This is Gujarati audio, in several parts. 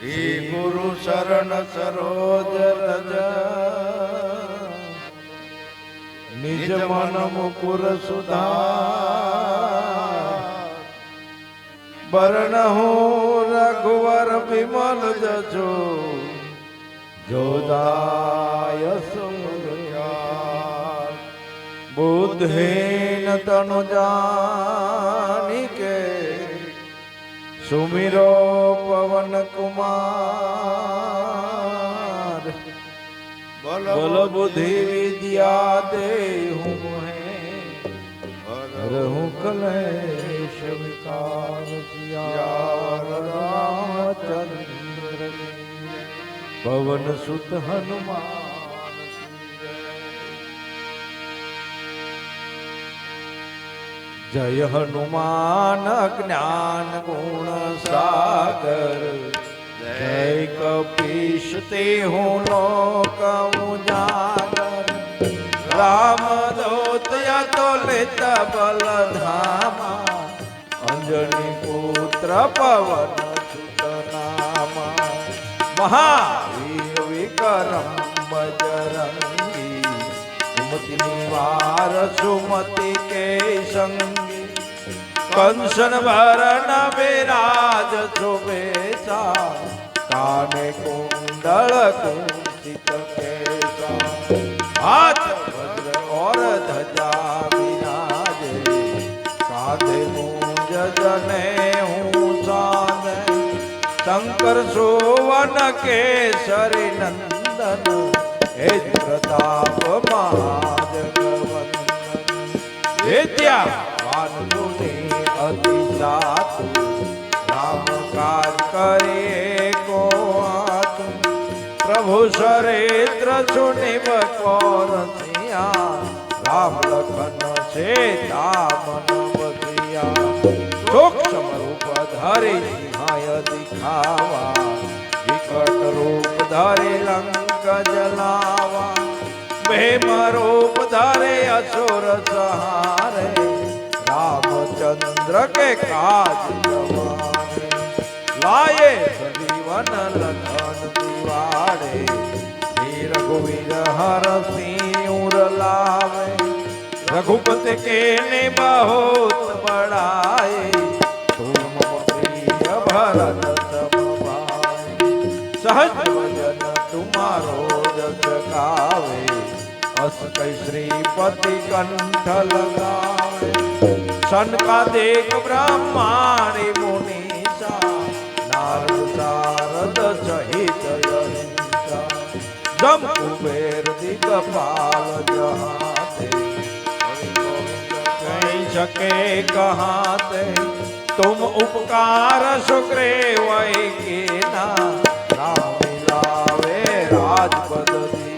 શ્રી ગુરુ શરણ સરોજ રજ નિજ મન મુકુર સુધા. બરણહુ રઘુવર વિમલ જજો. જોદાય સુમૃત્યા બુદ્ધેન તનુ જાનિકે સુમિરો પવન કુમાર બલ બુદ્ધિ વિદ્યા દેહુ હે રહું કલેશ વિકાર સિયાર રામચંદ્ર પવન સુત હનુમાન જય હનુમાન જ્ઞાન ગુણ સાગર. જય કપીશ તે હું લોક ઉજાગર. રામ દોત અતુલિત બલ ધામ અંજની પુત્ર પવન સુત મહાવીર વિક્રમ બજરંગી. सुमति निवार, सुमति के संग। कंसन भरण विराज सुबेसा कान कुंडल कुंसित केसा। हाथ भद्र और धजा विराजे। साधे मुंज जने हूँ साने शंकर सुवन केसरी नंदन। હે પ્રતાપ મહાજગવંદન વિદ્યાવાન ગુણે અતિ સાતુ રામ કાજ કરે કો પ્રભુ સરેન્દ્ર સુનિવ કોર સિયા રામ લખન છે દામન બધિયા સૂક્ષ્મ રૂપ ધરી હાય દિખાવા, વિકટ રૂપ ધરે લંક જલાવા બે મારો પધારે અસુર સહારે રામચંદ્ર કે કાજ જવારે લાયે સજીવન લખન દિવાડે શ્રી રઘુવીર હર સિંહ ઉરલાવે રઘુપતિ કે ને બહોત બડાય તુમ પ્રિય ભરત સહજ મસ્ત શ્રીપતિ કંઠ લગાવે સનકાદેક બ્રહ્માણી મુનિષા નારદ શારદ સહિત જમ કુબેર દિગપાલ જહાતે કહી શકે કહાતે, તુમ ઉપકાર સુગ્રેવય કે ના, રામ મિલાવે રાજપદ દી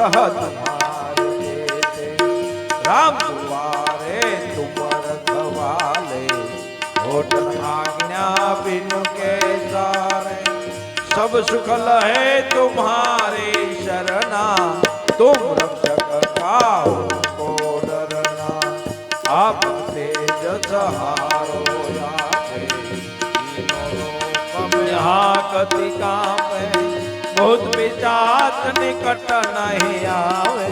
तुम्हारे राम दुआरे तुम रखवाले होटन आज्ञा के सारे। सब सुख लहे तुम्हारे शरणा। तुम रक्षक काहू को डरना। आप तेज सहारो राखे तीनों लोक ભૂત પિશાચ નિકટ નહીં આવે.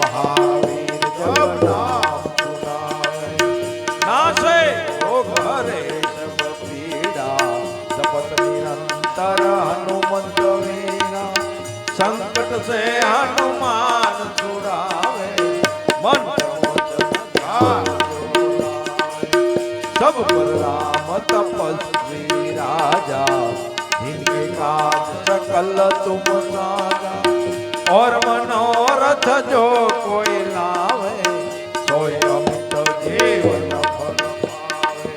મહાવીર જબ નામ સુનાવે નાશે ઓ ઘરે સબ પીડા. જપત નિરંતર હનુમંત વીરા સંકટ સે હનુમાન છોડાવે મન સબ પર રામ તપસ્વી રાજા. जो लावे। सब पर राम तपस्वी राजा जिनके काज सकल तुम साजा और मनोरथ जो कोई लावे सोई अमित जीवन फल पावे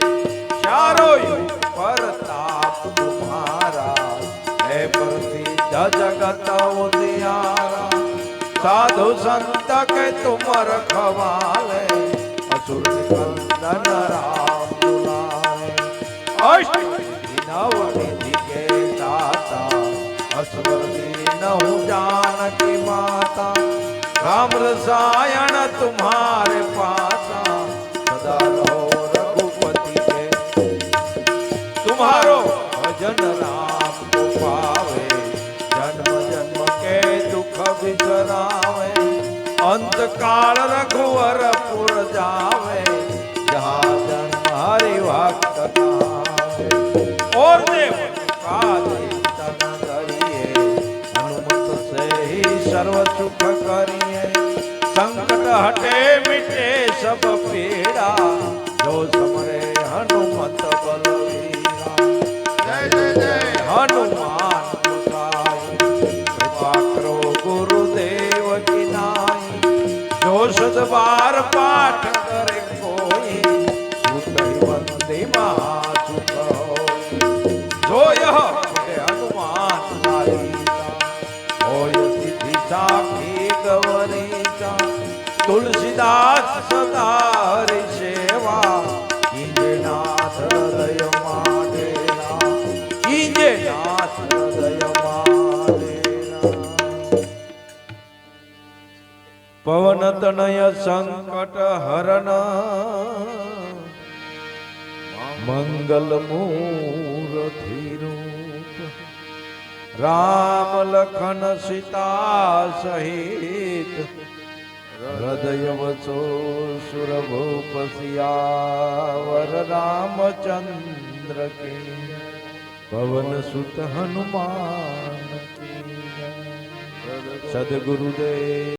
चारों युग पर ताप तुम्हारा बनत उदियारा साधु संत के तुम रखवाले असुर निकंदन राम दुलारे अष्ट नव निधि के दाता जानकी माता, राम रसायन तुम्हारे पासा सदा रहो रघुपति के। तुम्हारो भजन राम को पावे, जन्म जन्म के दुख बिसरावे अंत काल रघुवर पुर जावे, जहाँ जन्म हरि भक्त और देव का સુખ કરીએ. સંકટ હટે મિટે સબ પીડા. જો સમરે હનુમત બલ દાસ તારી સેવા. ઈજે નાથ હૃદય માટે ઈજે નાથ હૃદય માટે પવન તનય સંકટ હરણ. મંગલ મૂરથી રૂપ રામ લખન સીતા સહિત. હૃદય વચો સુરભૂપ સિયાવર રામચંદ્ર કે પવન સુત હનુમાન સદગુરુદેવ